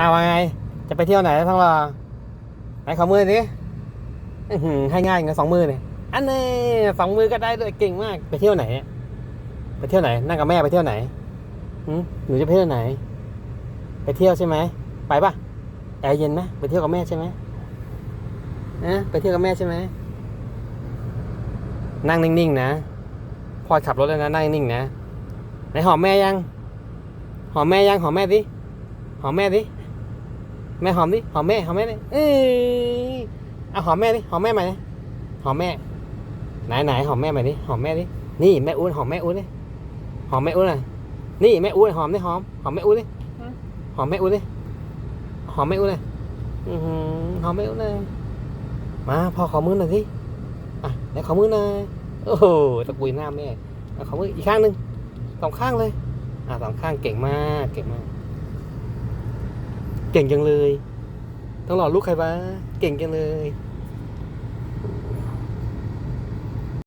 อาว่าไง จะไปเที่ยวไหนทั้งรอไหนขอมือสิให้ง่ายเงินสองมือเนี่ยอันนี้สองมือก็ได้ด้วยเก่งมาก ไปเที่ยวไหน ไปเที่ยวไหน นั่งกับแม่ไปเที่ยวไหนหนูจะไปเที่ยวไหน ไปเที่ยวใช่ไหม ไปปะแอร์เย็นไหมไปเที่ยวกับแม่ใช่ไหมนะไปเที่ยวกับแม่ใช่ไหม นั่งนิ่งๆนะ พอขับรถแล้วนะนั่งนิ่งๆนะ ไหนหอมแม่ยัง หอมแม่ยังหอมแม่ดิหอมแม่ดิ แม่หอมดิหอมแม่หอมแม่ดิเอ้ยเอาหอมแม่ดิหอมแม่ใหม่ดิหอมแม่ ไหนไหนหอมแม่ใหม่ดิหอมแม่ดินี่แม่อุ้นหอมแม่อุ้นดิหอมแม่อุ้นอะนี่แม่อุ้นหอมดิหอมหอมแม่อุ้นดิหอมแม่อุ้นดิหอมแม่อุ้นเลยหอมแม่อุ้นเลยมาพ่อขอมือหน่อยสิอะไหนขอมือหน่อยโอ้โหตะกุยหน้าแม่เอาขอมืออีกข้างหนึ่งสองข้างเลย อ่าสองข้างเก่งมากเก่งมาก เก่งจังเลย ต้องหล่อลูกใครบ้าเก่งจังเลย